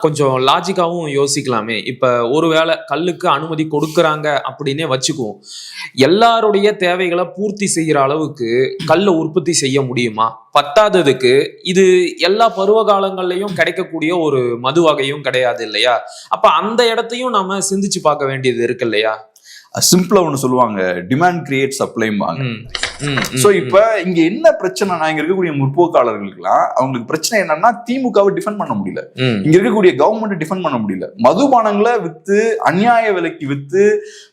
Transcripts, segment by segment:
கொஞ்சம் லாஜிக்காவும் யோசிக்கலாமே. இப்ப ஒருவேளை கல்லுக்கு அனுமதி கொடுக்கறாங்க அப்படின்னே வச்சுக்குவோம். எல்லாருடைய தேவைகளை பூர்த்தி செய்யற அளவுக்கு கல்லை உற்பத்தி செய்ய முடியுமா? பத்தாததுக்கு இது எல்லா பருவ காலங்கள்லயும் கிடைக்கக்கூடிய ஒரு மது வகையும் கிடையாது இல்லையா? அப்ப அந்த இடத்தையும் நாம சிந்திச்சு பார்க்க வேண்டியது இருக்கு இல்லையா? சிம்பிளா ஒண்ணு சொல்லுவாங்க டிமாண்ட் கிரியேட் சப்ளைம்பாங்க சோ இப்ப இங்க என்ன பிரச்சனைனா இங்க இருக்கக்கூடிய முற்போக்காளர்களுக்குலாம் அவங்களுக்கு பிரச்சனை என்னன்னா திமுகவை டிஃபெண்ட் பண்ண முடியல. இங்க இருக்கக்கூடிய கவர்மெண்ட் டிஃபெண்ட் பண்ண முடியல. மதுபானங்களை வித்து அநியாய விலைக்கு வித்து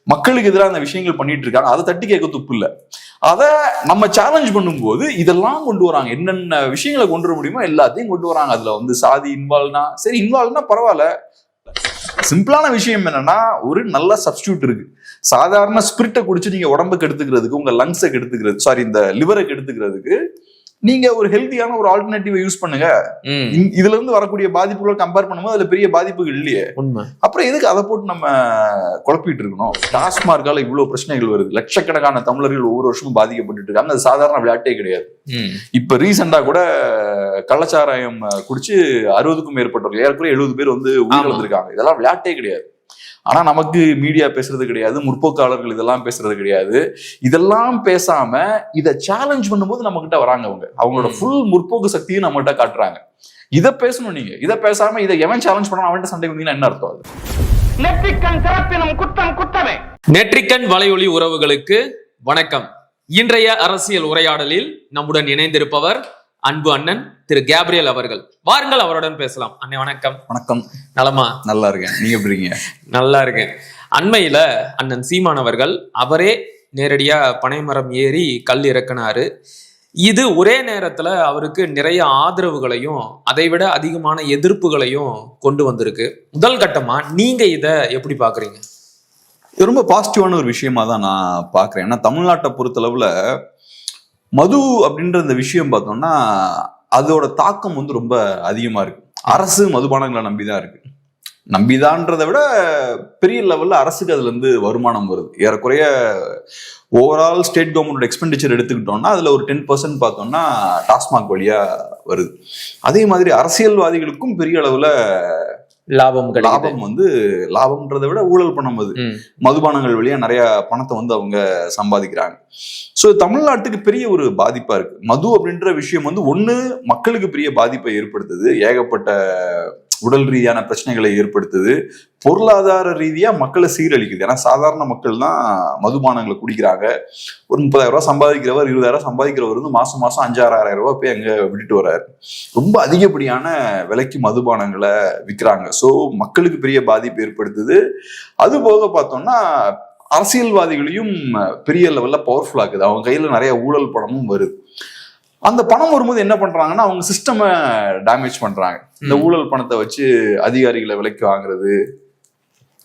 மக்களுக்கு எதிராக அந்த விஷயங்கள் பண்ணிட்டு இருக்காங்க. அதை தட்டி கேட்க துப்பு இல்ல. அத நம்ம சேலஞ்ச் பண்ணும்போது இதெல்லாம் கொண்டு வராங்க. என்னென்ன விஷயங்களை கொண்டு வர முடியுமோ எல்லாத்தையும் கொண்டு வராங்க. அதுல வந்து சாதி இன்வால்வ்னா சரி இன்வால்வ்னா பரவாயில்ல. சிம்பிளான விஷயம் என்னன்னா ஒரு நல்ல சப்ஸ்டியூட் இருக்கு. சாதாரண ஸ்பிரிட்டை குடிச்சு நீங்க உடம்புக்கு எடுத்துக்கிறதுக்கு உங்க லங்ஸை கெடுத்துக்கிறது சாரி இந்த லிவரை கெடுத்துக்கிறதுக்கு நீங்க ஒரு ஹெல்த்தியான ஒரு ஆல்டர்னேட்டிவை யூஸ் பண்ணுங்க. இதுல இருந்து வரக்கூடிய பாதிப்புகளை கம்பேர் பண்ணும்போது அதுல பெரிய பாதிப்புகள் இல்லையே. அப்புறம் எதுக்கு அதை போட்டு நம்ம குழப்பிட்டு இருக்கணும்? டாஸ்மார்க்கால இவ்வளவு பிரச்சனைகள் வருது. லட்சக்கணக்கான தமிழர்கள் ஒவ்வொரு வருஷமும் பாதிக்கப்பட்டு இருக்காங்க. அது சாதாரண விளையாட்டே கிடையாது. இப்ப ரீசெண்டா கூட கள்ளச்சாராயம் குடிச்சு அறுபதுக்கும் மேற்பட்டவர்கள் ஏறக்குறைய எழுபது பேர் வந்து. உயிரிழந்திருக்காங்க. இதெல்லாம் விளையாட்டே கிடையாது. ஆனா நமக்கு மீடியா பேசுறது கிடையாது முற்போக்காளர்கள் இதெல்லாம் பேசுறது கிடையாது. இதெல்லாம் பேசாம இதை சேலஞ்ச் பண்ணும்போது நம்ம கிட்ட வராங்க அவங்க. அவங்களோட. ஃபுல் முற்போக்கு சக்தியும் நம்ம கிட்ட காட்டுறாங்க. இதை பேசணும் நீங்க. இதை பேசாம இதை எவன் சேலஞ்ச் பண்ணா அவன்கிட்ட சண்டை வந்தீங்கன்னா என்ன அர்த்தம் அது? குற்றம் குற்றமே. நெற்றிக்கண் வலையொலி உறவுகளுக்கு வணக்கம். இன்றைய அரசியல் உரையாடலில் நம்முடன் இணைந்திருப்பவர் அன்பு அண்ணன் திரு கேப்ரியல் அவர்கள். வாருங்கள் அவருடன் பேசலாம். அண்ணே வணக்கம். வணக்கம். நலமா? நல்லா இருக்கேன். நீங்க எப்படி இருக்கீங்க? நல்லா இருக்கேன். அண்மையில அண்ணன் சீமான் அவர்கள் அவரே நேரடியா பனைமரம் ஏறி கல் இறக்குனாரு. இது ஒரே நேரத்துல அவருக்கு நிறைய ஆதரவுகளையும் அதை விட அதிகமான எதிர்ப்புகளையும் கொண்டு வந்திருக்கு. முதல் கட்டமா நீங்க இத எப்படி பாக்குறீங்க? ரொம்ப பாசிட்டிவான ஒரு விஷயமா தான் நான் பாக்குறேன். ஏன்னா தமிழ்நாட்டை பொறுத்தளவுல மது அப்படின்ற இந்த விஷயம் பார்த்தோம்னா அதோட தாக்கம் வந்து ரொம்ப அதிகமாக இருக்கு. அரசு மதுபானங்களை நம்பிதான் இருக்கு. நம்பிதான்றதை விட பெரிய லெவலில் அரசுக்கு அதுலேருந்து வருமானம் வருது. ஏறக்குறைய ஓவரால் ஸ்டேட் கவர்மெண்டோட எக்ஸ்பெண்டிச்சர் எடுத்துக்கிட்டோம்னா அதில் ஒரு டென் பர்சன்ட் பார்த்தோம்னா டாஸ்மாக் வழியாக வருது. அதே மாதிரி அரசியல்வாதிகளுக்கும் பெரிய அளவில் லாபம் லாபம் வந்து லாபம்ன்றதை விட ஊழல் பணம் அது. மதுபானங்கள் வழியா நிறைய பணத்தை வந்து அவங்க சம்பாதிக்கிறாங்க. ஸோ தமிழ்நாட்டுக்கு பெரிய ஒரு பாதிப்பா இருக்கு. மது அப்படின்ற விஷயம் வந்து ஒண்ணு மக்களுக்கு பெரிய பாதிப்பை ஏற்படுத்துது. ஏகப்பட்ட உடல் ரீதியான பிரச்சனைகளை ஏற்படுத்துது. பொருளாதார ரீதியா மக்களை சீரழிக்குது. ஏன்னா சாதாரண மக்கள் தான் மதுபானங்களை குடிக்கிறாங்க. ஒரு முப்பதாயிரம் ரூபாய் சம்பாதிக்கிறவர் இருபதாயிரம் சம்பாதிக்கிறவர் வந்து மாசம் மாசம் அஞ்சாறாயிரம் ரூபாய் போய் அங்க விட்டுட்டு வர்றாரு. ரொம்ப அதிகப்படியான விலைக்கு மதுபானங்களை விற்கிறாங்க ஸோ மக்களுக்கு பெரிய பாதிப்பு ஏற்படுத்துது. அது போக பார்த்தோம்னா அரசியல்வாதிகளையும் பெரிய லெவல்ல பவர்ஃபுல் ஆகுது அவங்க கையில நிறைய ஊழல் பணமும் வருது. அந்த பணம் வரும்போது என்ன பண்றாங்கன்னா அவங்க சிஸ்டமை டேமேஜ் பண்றாங்க. இந்த. ஊழல் பணத்தை வச்சு அதிகாரிகளை விலைக்கு வாங்குறது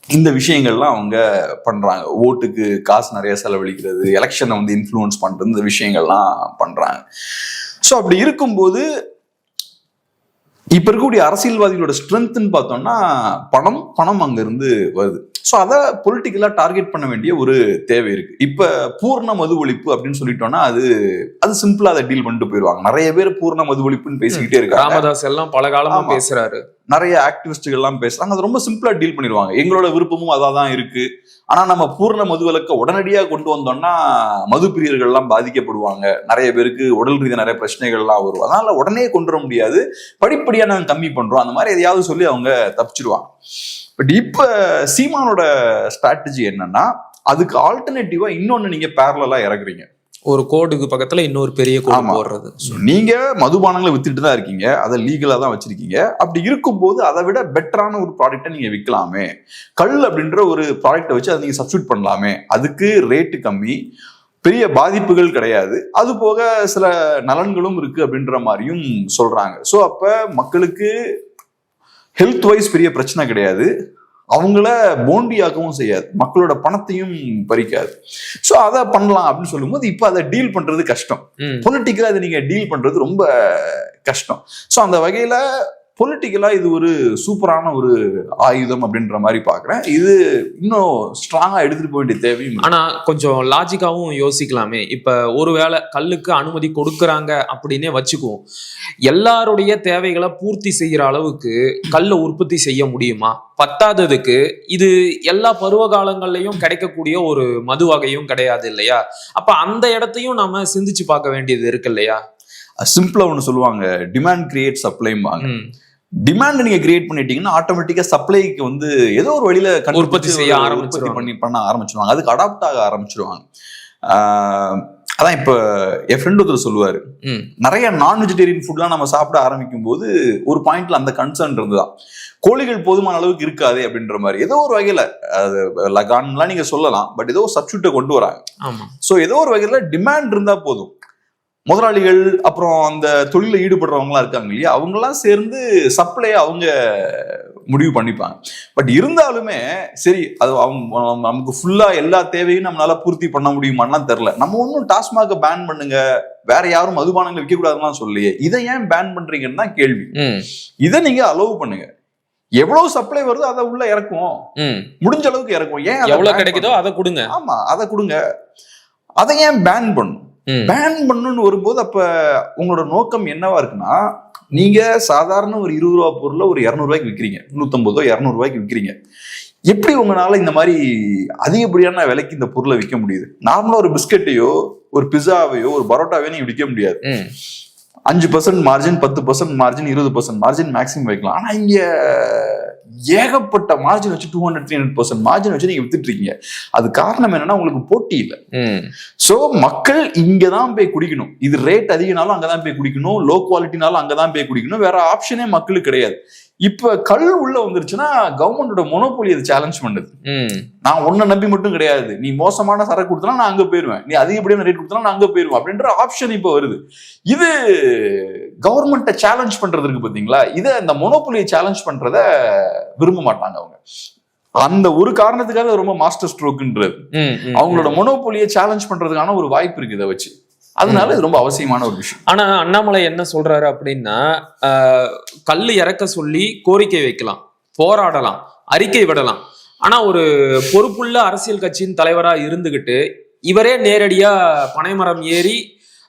இந்த விஷயங்கள்லாம் அவங்க பண்றாங்க. ஓட்டுக்கு காசு நிறைய செலவழிக்கிறது எலெக்ஷனை வந்து இன்ஃப்ளூயன்ஸ் பண்றது இந்த விஷயங்கள்லாம் பண்றாங்க. ஸோ அப்படி இருக்கும்போது இப்ப இருக்கக்கூடிய அரசியல்வாதிகளோட ஸ்ட்ரென்த்னு பார்த்தோம்னா பணம் பணம் அங்க இருந்து வருது. ஸோ அதை பொலிட்டிக்கலா டார்கெட் பண்ண வேண்டிய ஒரு தேவை இருக்கு. இப்ப பூர்ண மது ஒழிப்பு அப்படின்னு சொல்லிட்டோம்னா அது அது சிம்பிளா அதை டீல் பண்ணிட்டு போயிடுவாங்க நிறைய பேர் பூர்ண மது ஒழிப்புன்னு பேசிக்கிட்டே இருக்காங்க. ராமதாஸ் எல்லாம் பல காலமா. பேசுறாரு. நிறைய ஆக்டிவிஸ்டுகள் எல்லாம் பேசுறாங்க. அது ரொம்ப சிம்பிளா டீல் பண்ணிடுவாங்க. எங்களோட விருப்பமும் அதான் தான் இருக்கு. ஆனா நம்ம பூர்ண மது விலக்க உடனடியா கொண்டு வந்தோம்னா மது பிரியர்கள் எல்லாம் பாதிக்கப்படுவாங்க. நிறைய பேருக்கு உடல் ரீதியா நிறைய பிரச்சனைகள் எல்லாம் வரும். அதனால உடனே கொண்டு வர முடியாது. படிப்படியா நாங்க கம்மி பண்றோம். அந்த மாதிரி எதையாவது சொல்லி அவங்க தப்பிச்சிடுவாங்க பட் இப்ப சீமானோட ஸ்ட்ராட்டஜி என்னன்னா அதுக்கு ஆல்டர்னேட்டிவா இன்னொன்னு நீங்க பேரலா இறக்குறீங்க. ஒரு கோடுக்கு பக்கத்துல இன்னொரு பெரிய கோடு. போடுறது. நீங்க மதுபானங்களை வித்துட்டு தான் இருக்கீங்க. அதை லீகலா தான் வச்சிருக்கீங்க. அப்படி இருக்கும்போது அதை விட பெட்டரான ஒரு ப்ராடக்ட்டை நீங்க விற்கலாமே கல் அப்படின்ற ஒரு ப்ராடக்ட்டை வச்சு அதை நீங்க சப்ஸ்டியூட் பண்ணலாமே. அதுக்கு ரேட்டு கம்மி. பெரிய பாதிப்புகள் கிடையாது. அது போக சில நலன்களும் இருக்கு அப்படின்ற மாதிரியும் சொல்றாங்க. ஸோ அப்ப மக்களுக்கு ஹெல்த் வைஸ் பெரிய பிரச்சனை கிடையாது. அவங்கள போண்டியாக்கவும் செய்யாது. மக்களோட பணத்தையும் பறிக்காது. ஸோ அதை பண்ணலாம் அப்படின்னு சொல்லும்போது இப்போ அதை டீல் பண்றது கஷ்டம். பொலிட்டிக்கலா அதை நீங்க டீல் பண்றது ரொம்ப கஷ்டம். ஸோ அந்த வகையில பொலிட்டிக்கலாக இது ஒரு சூப்பரான ஒரு ஆயுதம் அப்படின்ற மாதிரி பார்க்குறேன் இது இன்னும் ஸ்ட்ராங்காக எடுத்துகிட்டு போக வேண்டிய தேவையும் ஆனால் கொஞ்சம் லாஜிக்காகவும் யோசிக்கலாமே. இப்போ ஒருவேளை கல்லுக்கு அனுமதி கொடுக்குறாங்க அப்படின்னே வச்சுக்குவோம். எல்லாருடைய தேவைகளை பூர்த்தி செய்கிற அளவுக்கு கல்லை உற்பத்தி செய்ய முடியுமா? பத்தாததுக்கு இது எல்லா பருவ காலங்கள்லையும் கிடைக்கக்கூடிய ஒரு மது வகையும் கிடையாது இல்லையா? அப்போ அந்த இடத்தையும் நம்ம சிந்திச்சு பார்க்க வேண்டியது இருக்கு இல்லையா? சிம்பிளா ஒண்ணு சொல்லுவாங்க டிமாண்ட் கிரியேட் சப்ளைம்பாங்க. டிமாண்ட் நீங்க கிரியேட் பண்ணிட்டீங்கன்னா ஆட்டோமேட்டிக்கா சப்ளைக்கு வந்து ஏதோ ஒரு வழியில உற்பத்தி செய்ய. உற்பத்தி பண்ணி பண்ண ஆரம்பிச்சிருவாங்க. அதுக்கு அடாப்ட் ஆக ஆரம்பிச்சிருவாங்க. அதான் இப்ப என் ஃப்ரெண்ட் ஒருத்தர் சொல்லுவாரு. நிறைய நான் வெஜிடேரியன் ஃபுட்லாம் நம்ம சாப்பிட ஆரம்பிக்கும் போது ஒரு பாயிண்ட்ல அந்த கன்சர்ன் இருந்துதான். கோழிகள் போதுமான அளவுக்கு இருக்காதே அப்படின்ற மாதிரி. ஏதோ ஒரு வகையில அது லகான்லாம் நீங்க சொல்லலாம் பட் ஏதோ சப்ஸ்டியூட்டை கொண்டு வராங்க. ஸோ ஏதோ ஒரு வகையில டிமாண்ட் இருந்தா போதும். முதலாளிகள் அப்புறம் அந்த தொழில ஈடுபடுறவங்கலாம் இருக்காங்க இல்லையா? அவங்கெல்லாம் சேர்ந்து சப்ளையை அவங்க முடிவு பண்ணிப்பாங்க. பட் இருந்தாலுமே சரி அது அவங்க நமக்கு ஃபுல்லா எல்லா தேவையும் நம்மளால பூர்த்தி பண்ண முடியுமான்லாம் தெரியல. நம்ம ஒன்றும் டாஸ்மாக பேன் பண்ணுங்க வேற யாரும் மதுபானங்கள் விற்க கூடாதுலாம் சொல்லியே இதை ஏன் பேன் பண்றீங்கன்னு தான் கேள்வி. இதை நீங்க அலோவ் பண்ணுங்க. எவ்வளவு சப்ளை வருதோ அதை உள்ள இறக்குவோம். முடிஞ்ச அளவுக்கு இறக்குவோம். ஏன் எவ்வளவு கிடைக்குதோ அதை கொடுங்க? ஆமா அதை கொடுங்க. அதை ஏன் பேன் பண்ணும். பேன் பண்ணணும்னு வரும்போது அப்ப உங்களோட நோக்கம் என்னவா இருக்குன்னா நீங்க சாதாரண ஒரு இருபது ரூபா பொருளை ஒரு இரநூறுவாய்க்கு விற்கிறீங்க நூத்தம்பதோ இரநூறுவாய்க்கு விற்கிறீங்க எப்படி உங்களால இந்த மாதிரி அதிகப்படியான விலைக்கு இந்த பொருளை விற்க முடியுது? நார்மலா ஒரு பிஸ்கட்டையோ ஒரு பிஸாவையோ ஒரு பரோட்டாவையோ நீங்க விற்க முடியாது. அஞ்சு பர்சன்ட் மார்ஜின் பத்து பர்சன்ட் மார்ஜின் இருபது பர்சன்ட் மார்ஜின் மேக்ஸிமம் வைக்கலாம். ஆனா இங்க ஏகப்பட்ட மார்ஜின் வச்சு two hundred three hundred percent margin வச்சு நீங்க வித்துட்டு இருக்கீங்க அது காரணம் என்னன்னா உங்களுக்கு போட்டி இல்லை. சோ மக்கள் இங்க தான் போய் குடிக்கணும். இது ரேட் அதிகனாலும் அங்கதான் போய் குடிக்கணும். லோ குவாலிட்டினாலும் அங்கதான் போய் குடிக்கணும். வேற ஆப்ஷனே மக்களுக்கு கிடையாது. இப்ப கல் உள்ள வந்துருச்சுன்னா கவர்மெண்டோட மொனோபோலி அதை சேலஞ்ச் பண்ணுது. நான் உன்னை நம்பி மட்டும் கிடையாது. நீ மோசமான சரக்கு கொடுத்தனா நான் அங்க போயிருவேன். நீ அதிகப்படியான ரேட் கொடுத்தனா நான் அங்க போயிருவேன் அப்படின்ற ஆப்ஷன் இப்போ வருது. இது கவர்மெண்ட்டை சேலஞ்ச் பண்றது இருக்கு பாத்தீங்களா? இதை இந்த மொனோபோலியை சேலஞ்ச் பண்றத விரும்ப மாட்டாங்க அவங்க. அந்த ஒரு காரணத்துக்காக ரொம்ப மாஸ்டர் ஸ்ட்ரோக்குன்றது. அவங்களோட மொனோபோலியை சேலஞ்ச் பண்றதுக்கான ஒரு வாய்ப்பு இருக்கு இதை வச்சு. அதனால இது ரொம்ப அவசியமான ஒரு விஷயம். ஆனா அண்ணாமலை என்ன சொல்றாரு அப்படின்னா கல்லு இறக்க சொல்லி கோரிக்கை வைக்கலாம் போராடலாம் அறிக்கை விடலாம். ஆனா ஒரு பொறுப்புள்ள அரசியல் கட்சியின் தலைவரா இருந்துகிட்டு இவரே நேரடியா பனைமரம் ஏறி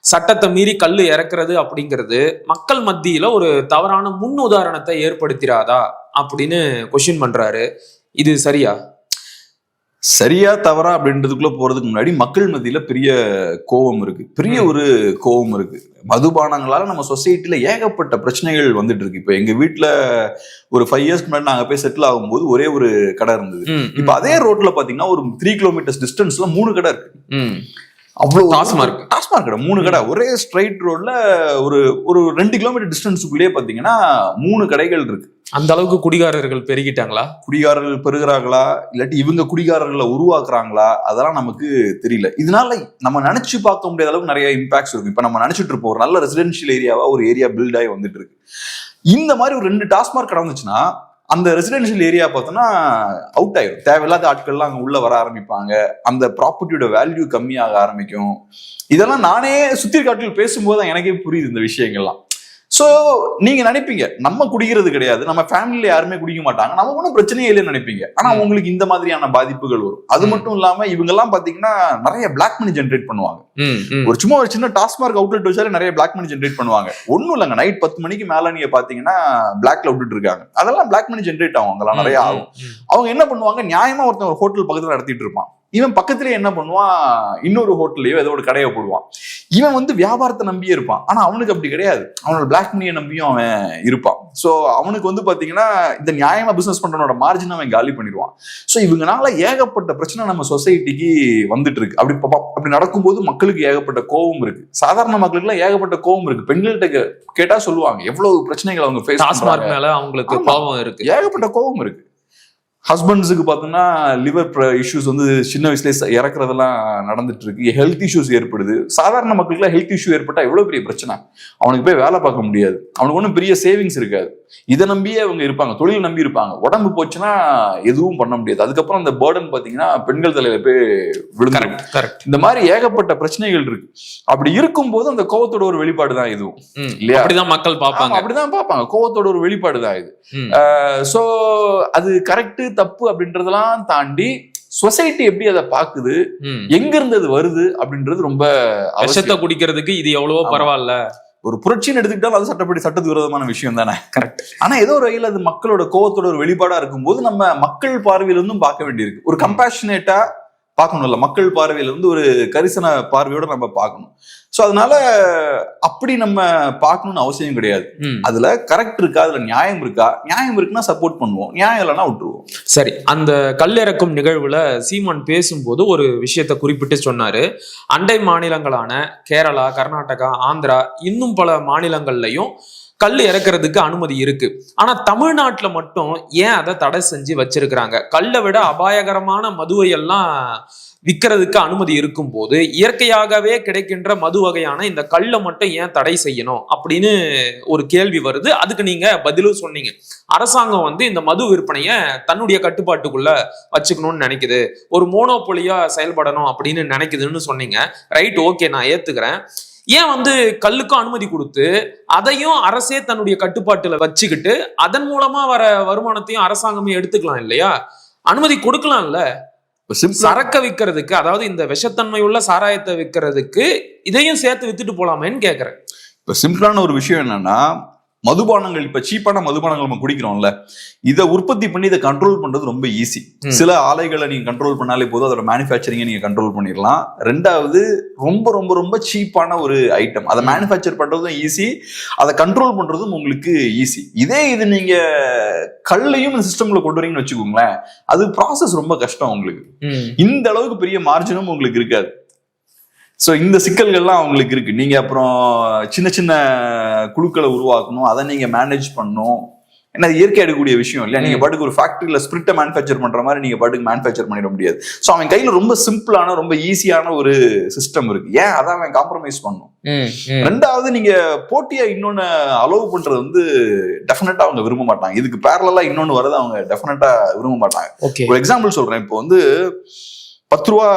சட்டத்தை மீறி கல்லு இறக்குறது அப்படிங்கிறது மக்கள் மத்தியில ஒரு தவறான முன் உதாரணத்தை ஏற்படுத்திராதா அப்படின்னு கொஸ்டின் பண்றாரு. இது சரியா? சரியா தவறா அப்படின்றதுக்குள்ள போறதுக்கு முன்னாடி மக்கள் மத்தியில பெரிய கோபம் இருக்கு. பெரிய. ஒரு கோபம் இருக்கு. மதுபானங்களால நம்ம சொசைட்டில ஏகப்பட்ட பிரச்சனைகள் வந்துட்டு இருக்கு. இப்ப எங்க வீட்ல ஒரு ஃபைவ் இயர்ஸ்க்கு முன்னாடி நாங்க போய் செட்டில் ஆகும்போது ஒரே ஒரு கடை இருந்தது. இப்ப அதே ரோட்ல பாத்தீங்கன்னா ஒரு த்ரீ கிலோமீட்டர்ஸ் டிஸ்டன்ஸ்ல மூணு கடை இருக்கு. ம், அவ்வளவு டாஸ்மார்க். டாஸ்மார்க் கடை மூணு கடை. ஒரே ஸ்ட்ரைட் ரோட்ல ஒரு ஒரு ரெண்டு கிலோமீட்டர் டிஸ்டன்ஸுக்குள்ளேயே பாத்தீங்கன்னா மூணு கடைகள் இருக்கு. அந்த அளவுக்கு குடிகாரர்கள் பெருகிட்டாங்களா? குடிகாரர்கள் பெறுகிறார்களா இல்லாட்டி இவங்க குடிகாரர்களை உருவாக்குறாங்களா? அதெல்லாம் நமக்கு தெரியல. இதனால நம்ம நினைச்சு பார்க்க முடியாத அளவுக்கு நிறைய இம்பாக்ட்ஸ் இருக்கு இப்ப நம்ம நினைச்சிட்டு இருப்போம் ஒரு நல்ல ரெசிடென்ஷியல் ஏரியாவா ஒரு ஏரியா பில்ட் ஆகி வந்துட்டு இருக்கு. இந்த மாதிரி ஒரு ரெண்டு டாஸ்மார்க் கடை வந்துச்சுன்னா அந்த ரெசிடென்ஷியல் ஏரியா பார்த்தோம்னா அவுட் ஆயிடும் தேவையில்லாத ஆட்கள்லாம் அங்கே உள்ள வர ஆரம்பிப்பாங்க. அந்த ப்ராப்பர்ட்டியோட வேல்யூ கம்மியாக ஆரம்பிக்கும். இதெல்லாம் நானே சுத்தி காட்டில் பேசும்போது தான் எனக்கே புரியுது இந்த விஷயங்கள்லாம். சோ நீங்க நினைப்பீங்க நம்ம குடிக்கிறது கிடையாது. நம்ம ஃபேமிலில யாருமே குடிக்க மாட்டாங்க. நமக்கு ஒன்றும் பிரச்சனையே இல்லைன்னு நினைப்பீங்க. ஆனா. உங்களுக்கு இந்த மாதிரியான பாதிப்புகள் வரும். அது. மட்டும் இல்லாம இவங்க எல்லாம் பாத்தீங்கன்னா நிறைய பிளாக் மணி ஜென்ரேட் பண்ணுவாங்க. ஒரு சும்மா ஒரு சின்ன டாஸ்மார்க் அவுட்லெட் வச்சாலே நிறைய பிளாக் மணி ஜென்ரேட் பண்ணுவாங்க. ஒண்ணும் இல்லைங்க. நைட் பத்து மணிக்கு மேல நீங்க பாத்தீங்கன்னா பிளாக்ல விட்டுட்டு இருக்காங்க. அதெல்லாம் பிளாக் மணி ஜென்ரேட் ஆகும். அங்கெல்லாம் நிறைய ஆகும். அவங்க என்ன பண்ணுவாங்க? நியாயமா ஒருத்தன் ஒரு ஹோட்டல் பக்கத்துல நடத்திட்டு இருப்பான். இவன் பக்கத்துலயே என்ன பண்ணுவான்? இன்னொரு ஹோட்டல்லையோ ஏதோ ஒரு கடையை போடுவான். இவன் வந்து வியாபாரத்தை நம்பியே இருப்பான். ஆனா அவனுக்கு அப்படி கிடையாது. அவனோட பிளாக் மணியை நம்பியும் அவன் இருப்பான். சோ அவனுக்கு வந்து பாத்தீங்கன்னா இந்த நியாயமா பிசினஸ் பண்றவனோட மார்ஜின் அவன் காலி பண்ணிடுவான். சோ இவங்கனால ஏகப்பட்ட பிரச்சனை நம்ம சொசைட்டிக்கு வந்துட்டு இருக்கு அப்படி அப்படி நடக்கும்போது மக்களுக்கு ஏகப்பட்ட கோபம் இருக்கு. சாதாரண மக்களுக்கு எல்லாம் ஏகப்பட்ட கோபம் இருக்கு. பெண்கள்கிட்ட கேட்டா சொல்லுவாங்க எவ்வளவு பிரச்சனைகள் அவங்க ஃபேஸ் டாஸ்மார்க் மேல அவங்களுக்கு. பாவம் இருக்கு. ஏகப்பட்ட கோபம் இருக்கு. ஹஸ்பண்ட்ஸுக்கு பார்த்தோம்னா லிவர் இஷ்யூஸ் வந்து சின்ன வயசுலேயே இறக்குறதெல்லாம் நடந்துட்டு இருக்கு ஹெல்த் இஷ்யூஸ் ஏற்படுது. சாதாரண மக்களுக்குலாம் ஹெல்த் இஷ்யூ ஏற்பட்டா எவ்வளவு பெரிய பிரச்சனை? அவனுக்கு போய் வேலை பார்க்க முடியாது. அவனுக்கு ஒன்றும் பெரிய சேவிங்ஸ் இருக்காது. இதை நம்பியே அவங்க இருப்பாங்க. தொழில் நம்பி இருப்பாங்க. உடம்பு போச்சுன்னா எதுவும் பண்ண முடியாது. அதுக்கப்புறம் அந்த பேர்டன் பார்த்தீங்கன்னா பெண்கள் தலையில போய் கரெக்ட் இந்த மாதிரி ஏகப்பட்ட பிரச்சனைகள் இருக்கு. அப்படி இருக்கும்போது அந்த கோவத்தோட ஒரு வெளிப்பாடு தான் இதுவும். இல்லையா? அப்படிதான் மக்கள் பார்ப்பாங்க. அப்படிதான் பார்ப்பாங்க. கோவத்தோட ஒரு வெளிப்பாடு தான் இது. சோ அது கரெக்ட் தப்பு அப்படின்றதெல்லாம் தாண்டி சொசைட்டி எப்படி அதை பாக்குது. எங்க இருந்து அது வருது அப்படின்றது ரொம்ப அவசியம். விஷத்தை குடிக்கிறதுக்கு இது எவ்வளவோ. பரவாயில்ல ஒரு புரட்சின்னு எடுத்துக்கிட்டாலும் அது சட்டப்படி சட்டத்து விரோதமான விஷயம் தானே கரெக்ட் ஆனா ஏதோ ஒரு வகையில் அது மக்களோட கோவத்தோட ஒரு வெளிப்பாடா இருக்கும்போது நம்ம மக்கள் பார்வையில இருந்தும் பார்க்க வேண்டியிருக்கு ஒரு கம்பேஷனேட்டா பார்க்கணும்ல மக்கள் பார்வையில இருந்து ஒரு கரிசன பார்வையோட நம்ம பார்க்கணும். ஸோ அதனால அப்படி நம்ம பார்க்கணும்னு அவசியம் கிடையாது. அதுல கரெக்ட் இருக்கா? அதுல நியாயம் இருக்கா? நியாயம் இருக்குன்னா சப்போர்ட் பண்ணுவோம். நியாயம் இல்லைன்னா விட்டுருவோம். சரி அந்த கல்லிறக்கும் நிகழ்வுல சீமான் பேசும்போது ஒரு விஷயத்தை குறிப்பிட்டு சொன்னாரு. அண்டை மாநிலங்களான கேரளா கர்நாடகா ஆந்திரா இன்னும் பல மாநிலங்கள்லயும் கல் இறக்குறதுக்கு அனுமதி இருக்கு. ஆனா தமிழ்நாட்டுல மட்டும் ஏன் அதை தடை செஞ்சு வச்சிருக்கிறாங்க? கல்லை விட அபாயகரமான மதுவை எல்லாம் விற்கிறதுக்கு அனுமதி இருக்கும் போது இயற்கையாகவே கிடைக்கின்ற மது வகையான இந்த கல்லை மட்டும் ஏன் தடை செய்யணும்? அப்படின்னு ஒரு கேள்வி வருது. அதுக்கு நீங்க பதிலும் சொன்னீங்க. அரசாங்கம் வந்து இந்த மது விற்பனையை தன்னுடைய கட்டுப்பாட்டுக்குள்ள வச்சுக்கணும்னு நினைக்குது. ஒரு மோனோபொலியா செயல்படணும் அப்படின்னு நினைக்குதுன்னு சொன்னீங்க. ரைட் ஓகே நான் ஏத்துக்கிறேன். ஏன் வந்து கல்லுக்கும் அனுமதி கொடுத்து அதையும் அரசே தன்னுடைய கட்டுப்பாட்டுல வச்சுக்கிட்டு அதன் மூலமா வர வருமானத்தையும் அரசாங்கமே எடுத்துக்கலாம் இல்லையா? அனுமதி கொடுக்கலாம்ல. சரக்க விற்கிறதுக்கு அதாவது இந்த விஷத்தன்மை உள்ள சாராயத்தை விற்கிறதுக்கு இதையும் சேர்த்து வித்துட்டு போலாமேன்னு கேக்குறேன். இப்ப சிம்பிளான ஒரு விஷயம் என்னன்னா மதுபானங்கள் இப்ப சீப்பான மதுபானங்கள் நம்ம குடிக்கிறோம்ல இதை உற்பத்தி பண்ணி இதை கண்ட்ரோல் பண்றது ரொம்ப ஈஸி. சில ஆலைகளை நீங்க கண்ட்ரோல் பண்ணாலே போதும் அதோட மேனுஃபேக்சரிங்கை நீங்க கண்ட்ரோல் பண்ணிடலாம். ரெண்டாவது ரொம்ப ரொம்ப ரொம்ப சீப்பான ஒரு ஐட்டம் அதை மேனுஃபேக்சர் பண்றதும் ஈஸி அதை கண்ட்ரோல் பண்றதும் உங்களுக்கு ஈஸி இதே இது நீங்க கல்லையும் இந்த சிஸ்டம்ல கொண்டு வரீங்கன்னு வச்சுக்கோங்களேன் அது ப்ராசஸ் ரொம்ப கஷ்டம் உங்களுக்கு. இந்த அளவுக்கு பெரிய மார்ஜினும் உங்களுக்கு இருக்காது. ஸோ இந்த சிக்கல்கள்லாம் அவங்களுக்கு இருக்கு. நீங்க அப்புறம் சின்ன சின்ன குழுக்களை உருவாக்கணும். அதை நீங்க மேனேஜ் பண்ணணும். ஏன்னா இயற்கை எடுக்கக்கூடிய விஷயம் இல்லையா? நீங்க. பாட்டுக்கு ஒரு ஃபேக்டரியில ஸ்பிரிட்டை மேனுஃபேக்சர் பண்ற மாதிரி நீங்க பாட்டுக்கு மேனுஃபேக்சர் பண்ணிட முடியாது. ஸோ அவன் கையில ரொம்ப சிம்பிளான ரொம்ப ஈஸியான ஒரு சிஸ்டம் இருக்கு. ஏன்? அதை அவன் காம்ப்ரமைஸ் பண்ணும். ரெண்டாவது நீங்க போட்டியா இன்னொன்னு அலோவ் பண்றது வந்து டெஃபினட்டா அவங்க விரும்ப மாட்டாங்க. இதுக்கு பேரலா இன்னொன்னு வரதை அவங்க டெஃபினட்டா விரும்ப மாட்டாங்க. ஒரு எக்ஸாம்பிள் சொல்றேன். இப்போ வந்து பத்து ரூபா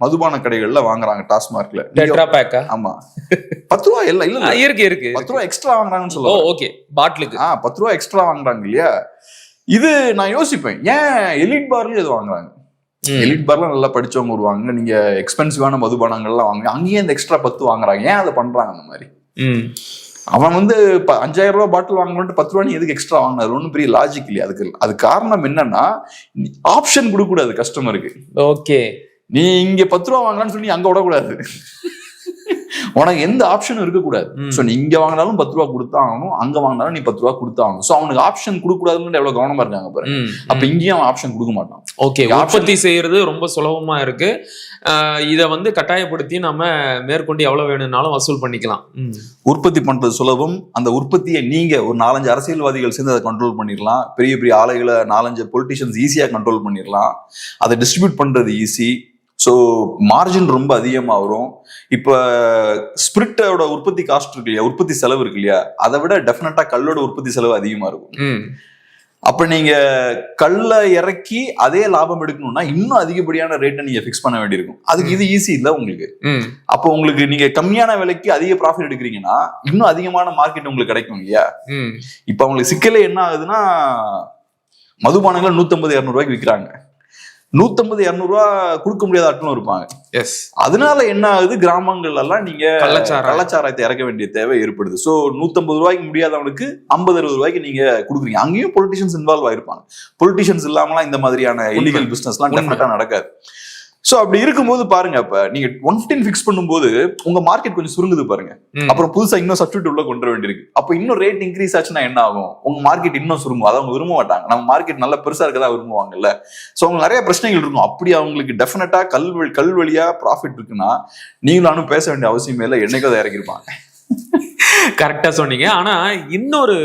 மதுபான கடைகள்ல வாங்குறாங்க டாஸ்மார்க்ல டெட்ரா பேக்கா ஆமா. பத்து ரூபா இல்ல இல்ல. இருக்கு இருக்கு பத்து ரூபா எக்ஸ்ட்ரா வாங்குறாங்கன்னு ஓ சொல்லுவாங்க ஓகே. பாட்டிலுக்கு. ஆ பத்து ரூபா எக்ஸ்ட்ரா வாங்குறாங்க இல்லையா? இது நான் யோசிப்பேன். ஏன் எலிட் பார்லயும் இது வாங்குறாங்க? எலிட் பார்ல நல்லா படிச்சவங்க வருவாங்க. நீங்க எக்ஸ்பென்சிவான மதுபானங்கள்லாம் வாங்குங்க அங்கேயே இந்த எக்ஸ்ட்ரா பத்து வாங்குறாங்க. ஏன் அதை பண்றாங்க அந்த மாதிரி? அவன் வந்து அஞ்சாயிரம் ரூபாய் பாட்டில் வாங்கணும்னு பத்து ரூபா நீ எதுக்கு எக்ஸ்ட்ரா வாங்கினது ஒன்றும் பெரிய லாஜிக் இல்லையா. அதுக்கு அது காரணம் என்னன்னா ஆப்ஷன் கொடுக்க கூடாது கஸ்டமருக்கு ஓகே. நீ இங்க பத்து ரூபா வாங்கலாம்னு சொல்லி அங்க விடக்கூடாது. உனக்கு எந்த ஆப்ஷனும் இருக்கக்கூடாது. சோ நீ இங்க வாங்கினாலும் பத்து ரூபா கொடுத்தா ஆகணும் அங்க வாங்கினாலும் நீ பத்து ரூபா கொடுத்தா ஆகணும் சோ அவனுக்கு ஆப்ஷன் கொடுக்க கூடாதுன்னு எவ்வளவு கவனமா இருக்காங்க பாரு. அப்ப இங்கேயும் அவன் ஆப்ஷன் கொடுக்க மாட்டான். ஓகே உற்பத்தி செய்யறது ரொம்ப சுலபமா இருக்கு. இத வந்து கட்டாயப்படுத்தி நம்ம மேற்கொண்டு எவ்வளவு வேணும்னாலும் வசூல் பண்ணிக்கலாம். உற்பத்தி பண்றது சுலபம். அந்த உற்பத்தியை நீங்க ஒரு நாலஞ்சு அரசியல்வாதிகள் சேர்ந்து அதை கண்ட்ரோல் பண்ணிடலாம். பெரிய பெரிய ஆலைகளை நாலஞ்சு பொலிட்டிஷியன்ஸ் ஈஸியா கண்ட்ரோல் பண்ணிடலாம். அதை டிஸ்ட்ரிபியூட் பண்றது ஈஸி ஸோ மார்ஜின் ரொம்ப அதிகமா வரும். இப்போ ஸ்பிரிட்டோட உற்பத்தி காஸ்ட் இருக்கு இல்லையா? உற்பத்தி செலவு இருக்கு இல்லையா? அதை விட டெஃபினட்டா கல்லோட உற்பத்தி செலவு அதிகமா இருக்கும். அப்ப நீங்க கல்லை இறக்கி அதே லாபம் எடுக்கணும்னா இன்னும் அதிகப்படியான ரேட்டை நீங்க ஃபிக்ஸ் பண்ண வேண்டியிருக்கும். அதுக்கு இது ஈஸி இல்ல உங்களுக்கு. அப்போ உங்களுக்கு நீங்க கம்மியான விலைக்கு அதிக ப்ராஃபிட் எடுக்கிறீங்கன்னா இன்னும் அதிகமான மார்க்கெட் உங்களுக்கு கிடைக்கும் இல்லையா? இப்ப அவங்களுக்கு சிக்கலே என்ன ஆகுதுன்னா மதுபானங்களை நூத்தம்பது இரநூறுவாய்க்கு விற்கிறாங்க. நூத்தம்பது இரநூறுவா கொடுக்க முடியாத ஆட்களும் இருப்பாங்க. எஸ் அதனால என்ன ஆகுது? கிராமங்கள்ல எல்லாம் நீங்க. கள்ளச்சாராயத்தை இறக்க வேண்டிய தேவை ஏற்படுது. சோ நூத்தம்பது ரூபாய்க்கு முடியாதவனுக்கு ஐம்பது அறுபது ரூபாய்க்கு நீங்க கொடுக்குறீங்க. அங்கேயும் பொலிட்டிஷியன்ஸ் இன்வால்வ் ஆயிருப்பாங்க. பொலிட்டிஷியன்ஸ் இல்லாமலாம் இந்த மாதிரியான இல்லீகல் உண்மை. டெஃபினட்டா நடக்காது. சோ அப்படி இருக்கும்போது பாருங்க அப்ப நீங்க ஒன் ஃபிஃப்டின் ஃபிக்ஸ் பண்ணும்போது உங்க மார்க்கெட் கொஞ்சம் சுருங்குது பாருங்க. அப்புறம் புதுசா இன்னும் சப்ஸ்டியூட் உள்ள கொண்டு வர வேண்டியிருக்கு. அப்ப இன்னும் ரேட் இன்க்ரீஸ் ஆச்சுன்னா என்ன ஆகும்? உங்க மார்க்கெட் இன்னும் சுருங்கும். அதை அவங்க விரும்ப மாட்டாங்க. நம்ம மார்க்கெட் நல்ல பெருசா இருக்கதா விரும்புவாங்கல்ல. சோ அவங்க நிறைய பிரச்சனைகள் இருக்கும். அப்படி அவங்களுக்கு டெஃபினட்டா கல் கல் வழியா ப்ராஃபிட் இருக்குன்னா நீங்களும் பேச வேண்டிய அவசியமே இல்லை. என்னைக்கும் அதை இறக்கிருப்பாங்க. கரெக்டா சொன்னீங்க. ஆனா இன்னொரு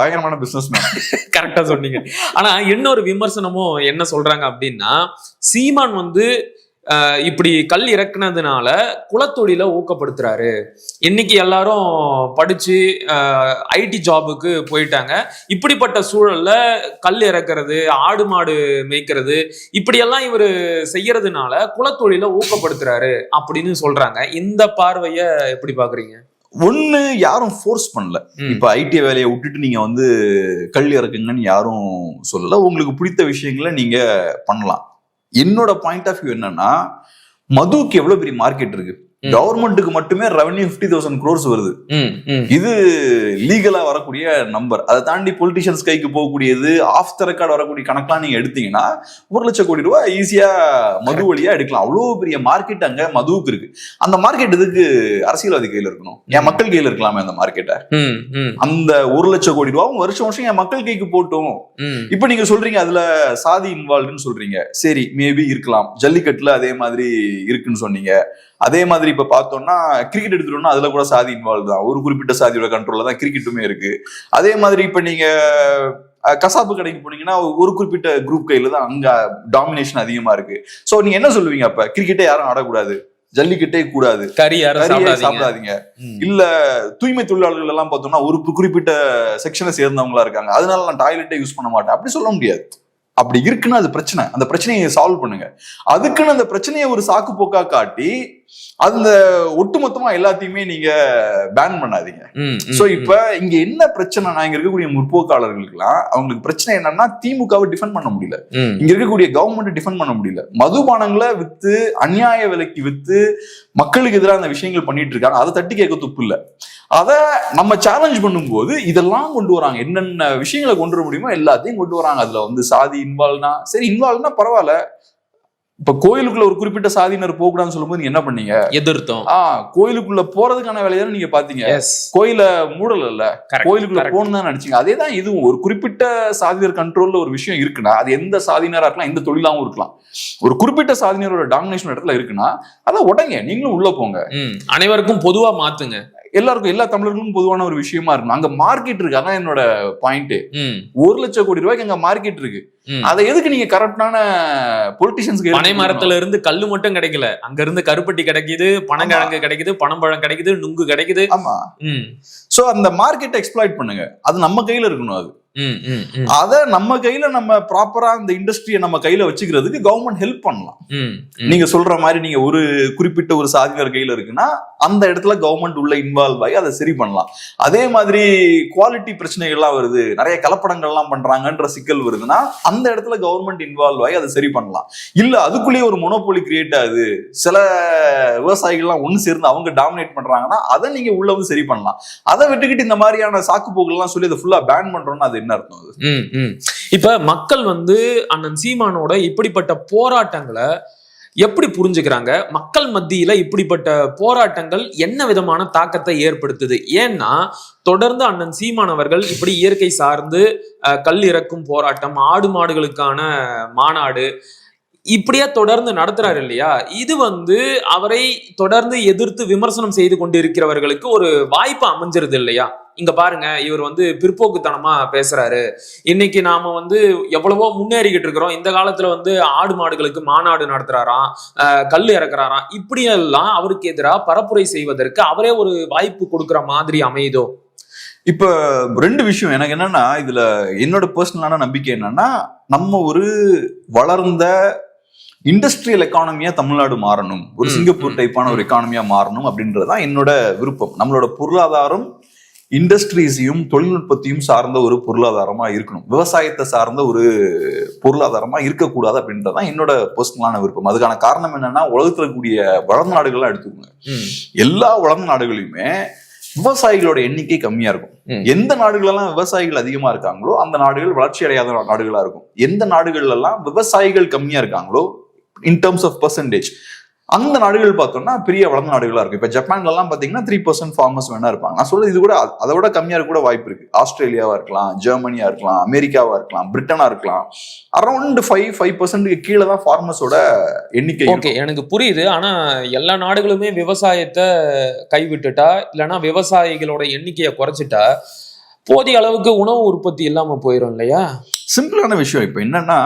பயங்கரமான பிசினஸ் மேன் கரெக்டா சொன்னீங்க. ஆனா இன்னொரு விமர்சனமும் என்ன சொல்றாங்க அப்படின்னா சீமான் வந்து இப்படி கல் இறக்குனதுனால குலத்தொழில ஊக்கப்படுத்துறாரு. இன்னைக்கு எல்லாரும் படிச்சு ஐடி ஜாபுக்கு போயிட்டாங்க. இப்படிப்பட்ட சூழல்ல கல் இறக்குறது ஆடு மாடு மேய்க்கிறது இப்படியெல்லாம் இவர் செய்யறதுனால குலத்தொழில ஊக்கப்படுத்துறாரு அப்படின்னு சொல்றாங்க. இந்த பார்வைய எப்படி பாக்குறீங்க? ஒண்ணு யாரும் ஃபோர்ஸ் பண்ணல. இப்ப ஐடி வேலையை விட்டுட்டு நீங்க வந்து கல் இறக்குங்கன்னு யாரும் சொல்லல உங்களுக்கு பிடித்த விஷயங்களை நீங்க பண்ணலாம் என்னோட பாயிண்ட் ஆஃப் வியூ என்னன்னா மதுவுக்கு எவ்வளவு பெரிய மார்க்கெட் இருக்கு. கவர்மெண்ட்டுக்கு மட்டுமே ரெவன்யூ ஃபிஃப்டி தௌசண்ட் க்ரோர்ஸ் வருது. இது லீகலா வரக்கூடிய நம்பர் அதை தாண்டி பொலிட்டிஷியன்ஸ் கைக்கு போகக்கூடியது ஆஃப் த ரெக்கார்ட் வரக்கூடிய கணக்கெல்லாம் நீங்க எடுத்தீங்கன்னா ஒரு லட்சம் கோடி ரூபாய் ஈஸியா மது வழியா எடுக்கலாம். அவ்வளவு பெரிய மார்க்கெட் அங்க மதுவுக்கு இருக்கு. அந்த மார்க்கெட் எதுக்கு அரசியல்வாதி கையில இருக்கணும்? என் மக்கள் கையில இருக்கலாமே அந்த மார்க்கெட்டை அந்த ஒரு லட்சம் கோடி ரூபாவும் வருஷம் வருஷம் என் மக்கள் கைக்கு போட்டும். இப்ப நீங்க சொல்றீங்க அதுல சாதி இன்வால்வ்டுன்னு சொல்றீங்க. சரி மேபி இருக்கலாம். ஜல்லிக்கட்டுல அதே மாதிரி இருக்குன்னு சொன்னீங்க. அதே மாதிரி இப்ப பார்த்தோம்னா கிரிக்கெட் எடுத்துட்டோம்னா அதுல கூட சாதி இன்வால்வ் தான். ஒரு குறிப்பிட்ட சாதியோட கண்ட்ரோல்ல தான் கிரிக்கெட்டுமே இருக்கு. அதே மாதிரி இப்ப நீங்க கசாப்பு கடைக்கு போனீங்கன்னா ஒரு குறிப்பிட்ட குரூப் கையில தான் அங்க டாமினேஷன் அதிகமா இருக்கு. சோ நீங்க என்ன சொல்லுவீங்க அப்ப? கிரிக்கெட்டே யாரும் ஆடக்கூடாது. ஜல்லிக்கட்டே கூடாது. கறி சாப்பிடாதீங்க. இல்ல தூய்மை தொழிலாளர்கள் எல்லாம் பார்த்தோம்னா ஒரு குறிப்பிட்ட செக்ஷனை சேர்ந்தவங்களா இருக்காங்க. அதனால நான் டாய்லெட்டே யூஸ் பண்ண மாட்டேன். அப்படி சொல்ல முடியாது. அப்படி இருக்குன்னா அது பிரச்சனை. அந்த பிரச்சனையை சால்வ் பண்ணுங்க. அதுக்குன்னு அந்த பிரச்சனையை ஒரு சாக்கு போக்கா காட்டி அந்த ஒட்டுமொத்தமா எல்லாத்தையுமே நீங்க பேன் பண்ணாதீங்க. சோ. இப்ப இங்க என்ன பிரச்சனை? நான் இங்க இருக்கக்கூடிய முற்போக்காளர்களுக்குலாம் அவங்களுக்கு பிரச்சனை என்னன்னா திமுகவை டிஃபெண்ட் பண்ண முடியல. இங்க இருக்கக்கூடிய கவர்மெண்ட் டிஃபெண்ட் பண்ண முடியல. மதுபானங்களை வித்து அநியாய விலைக்கு வித்து மக்களுக்கு எதிராக அந்த விஷயங்கள் பண்ணிட்டு இருக்காங்க. அதை தட்டி கேட்க துப்பு இல்ல. அத நம்ம சேலஞ்ச் பண்ணும்போது இதெல்லாம் கொண்டு வராங்க. என்னென்ன விஷயங்களை கொண்டு வர முடியுமோ எல்லாத்தையும் கொண்டு வராங்க. அதுல வந்து சாதி இன்வால்வ்னா சரி இன்வால்வ்னா பரவாயில்ல. இப்ப கோயிலுக்குள்ள ஒரு குறிப்பிட்ட சாதியினர் போகக்கூடாதுன்னு சொல்லும்போது என்ன பண்ணீங்க? எதிர்த்தோம். ஆஹ் கோயிலுக்குள்ள போறதுக்கான வேலையை நீங்க பாத்தீங்க. கோயில மூடல கோயிலுக்குள்ள போகணும் தான் நினைச்சீங்க. அதே தான் இதுவும் ஒரு குறிப்பிட்ட சாதியினர் கண்ட்ரோல்ல ஒரு விஷயம் இருக்குன்னா அது எந்த சாதியினரா இருக்கலாம் எந்த தொழிலாவும் இருக்கலாம். ஒரு குறிப்பிட்ட சாதியினரோட டாமினேஷன் இடத்துல இருக்குன்னா அதை உடங்க. நீங்களும் உள்ள போங்க. அனைவருக்கும் பொதுவா மாத்துங்க. எல்லாருக்கும் எல்லா தமிழர்களுக்கும் பொதுவான ஒரு விஷயமா இருக்கணும். அங்க மார்க்கெட் இருக்கு. அதான் என்னோட பாயிண்ட் ஒரு லட்சம் கோடி ரூபாய்க்கு அங்க மார்க்கெட் இருக்கு. அதை எதுக்கு நீங்க கரெக்டான பொலிட்டிஷியன்ஸ்க்கு பனை மரத்துல இருந்து கல்லு மட்டும் கிடைக்கல. அங்க இருந்து கருப்பட்டி கிடைக்குது பனங்கிழங்கு கிடைக்குது பனம்பழம் கிடைக்குது நுங்கு கிடைக்குது. ஆமா. சோ அந்த மார்க்கெட்டை எக்ஸ்ப்ளாய்ட் பண்ணுங்க. அது நம்ம கையில இருக்கணும் அது. அதை நம்ம கையில நம்ம ப்ராப்பரா அந்த இண்டஸ்ட்ரியை நம்ம கையில வச்சுக்கிறதுக்கு கவர்மெண்ட் ஹெல்ப் பண்ணலாம். நீங்க சொல்ற மாதிரி நீங்க ஒரு குறிப்பிட்ட ஒரு சாதியினர் கையில இருக்குன்னா அந்த இடத்துல கவர்மெண்ட் உள்ள இன்வால்வ் ஆகி அதை சரி பண்ணலாம். அதே மாதிரி குவாலிட்டி பிரச்சனைகள்லாம் வருது. நிறைய கலப்படங்கள்லாம் பண்றாங்கன்ற சிக்கல் வருதுன்னா அந்த இடத்துல கவர்மெண்ட் இன்வால்வ் ஆகி அதை சரி பண்ணலாம். இல்ல அதுக்குள்ளேயே ஒரு மொனோபோலி கிரியேட் ஆகுது. சில விவசாயிகள்லாம் ஒண்ணு சேர்ந்து அவங்க டாமினேட் பண்றாங்கன்னா அதை நீங்க உள்ள வந்து சரி பண்ணலாம். அதை விட்டுக்கிட்டு இந்த மாதிரியான சாக்கு போக்குலாம் சொல்லி அதை ஃபுல்லா பேன் பண்றோம்னா அது என்ன அர்த்தம் அது? இப்ப மக்கள் வந்து அண்ணன் சீமானோட இப்படிப்பட்ட போராட்டங்களை எப்படி புரிஞ்சுக்கிறாங்க? மக்கள் மத்தியில இப்படிப்பட்ட போராட்டங்கள் என்ன விதமான தாக்கத்தை ஏற்படுத்துது? ஏன்னா தொடர்ந்து அண்ணன் சீமானவர்கள் இப்படி இயற்கை சார்ந்து கல் இறக்கும் போராட்டம் ஆடு மாடுகளுக்கான மாநாடு இப்படியே தொடர்ந்து நடத்துறாரு இல்லையா? இது வந்து அவரை தொடர்ந்து எதிர்த்து விமர்சனம் செய்து கொண்டிருக்கிறவர்களுக்கு ஒரு வாய்ப்பு அமைஞ்சிருது இல்லையா? இங்க பாருங்க இவர் வந்து பிற்போக்குத்தனமா பேசுறாரு. இன்னைக்கு நாம வந்து எவ்வளவோ முன்னேறிக்கிட்டு இருக்கிறோம். இந்த காலத்துல வந்து ஆடு மாடுகளுக்கு மாநாடு நடத்துறாராம் கல் இறக்குறாராம். இப்படியெல்லாம் அவருக்கு எதிராக பரப்புரை செய்வதற்கு அவரே ஒரு வாய்ப்பு கொடுக்குற மாதிரி அமையுதோ? இப்ப ரெண்டு விஷயம். எனக்கு என்னன்னா இதுல என்னோட பர்சனலான நம்பிக்கை என்னன்னா நம்ம ஒரு வளர்ந்த இண்டஸ்ட்ரியல் எக்கானமியா தமிழ்நாடு மாறணும். ஒரு சிங்கப்பூர் டைப்பான ஒரு எக்கானமியா மாறணும் அப்படின்றதுதான் என்னோட விருப்பம். நம்மளோட பொருளாதாரம் இண்டஸ்ட்ரீஸையும் தொழில்நுட்பத்தையும் சார்ந்த ஒரு பொருளாதாரமா இருக்கணும். விவசாயத்தை சார்ந்த ஒரு பொருளாதாரமா இருக்கக்கூடாது அப்படின்றதான் என்னோட பர்சனலான விருப்பம். அதுக்கான காரணம் என்னன்னா உலகத்துல இருக்கக்கூடிய வளர்ந்த நாடுகள்லாம் எடுத்துக்கோங்க. எல்லா வளர்ந்த நாடுகளையுமே விவசாயிகளோட எண்ணிக்கை கம்மியா இருக்கும். எந்த நாடுகளெல்லாம் விவசாயிகள் அதிகமா இருக்காங்களோ அந்த நாடுகள் வளர்ச்சி அடையாத நாடுகளா இருக்கும். எந்த நாடுகள்ல எல்லாம் விவசாயிகள் கம்மியா இருக்காங்களோ இன் டர்ம்ஸ் ஆஃப் பர்சன்டேஜ் அந்த நாடுகள் பார்த்தோம்னா பெரிய வளர்ந்த நாடுகளா இருக்கும். இப்ப ஜப்பான்ல எல்லாம் பாத்தீங்கன்னா த்ரீ பர்சன்ட் ஃபார்மர்ஸ் வேணா இருப்பாங்க. நான் சொல்றது இது கூட அதை விட கம்மியா இருக்க கூட வாய்ப்பு இருக்கு. ஆஸ்திரேலியாவா இருக்கலாம் ஜெர்மனியா இருக்கலாம் அமெரிக்காவா இருக்கலாம் பிரிட்டனா இருக்கலாம். அரௌண்ட் ஃபைவ் ஃபைவ் பர்சன்ட்டுக்கு கீழே தான் ஃபார்மர்ஸோட எண்ணிக்கை ஓகே எனக்கு புரியுது. ஆனா எல்லா நாடுகளுமே விவசாயத்தை கைவிட்டுட்டா இல்லைன்னா விவசாயிகளோட எண்ணிக்கையை குறைச்சிட்டா போதிய அளவுக்கு உணவு உற்பத்தி இல்லாம போயிடும் இல்லையா? சிம்பிளான விஷயம். இப்போ என்னன்னா